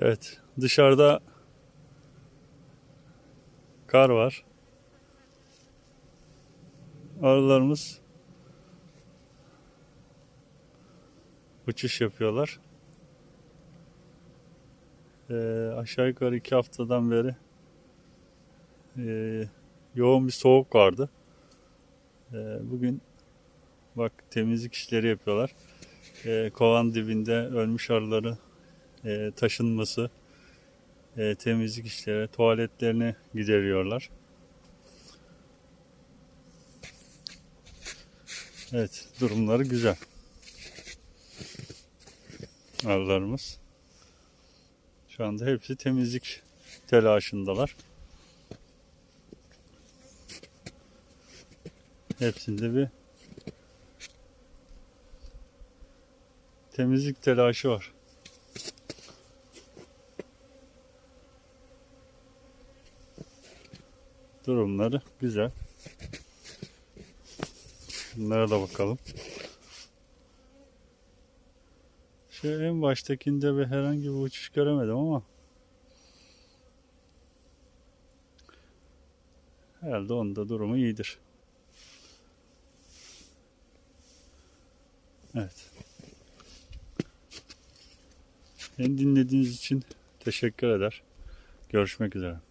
Evet, dışarıda kar var. Arılarımız uçuş yapıyorlar. Ee, aşağı yukarı iki haftadan beri ee, yoğun bir soğuk vardı. Ee, bugün bak temizlik işleri yapıyorlar. Ee, kovan dibinde ölmüş arıları e, taşınması, e, temizlik işleri, tuvaletlerini gideriyorlar. Evet, durumları güzel. Arılarımız. Şu anda hepsi temizlik telaşındalar. Hepsinde bir temizlik telaşı var. Durumları güzel. Bunlara da bakalım. Şu en baştakinde bir herhangi bir uçuş göremedim ama herhalde onda durumu iyidir. Evet. Beni dinlediğiniz için teşekkür eder. Görüşmek üzere.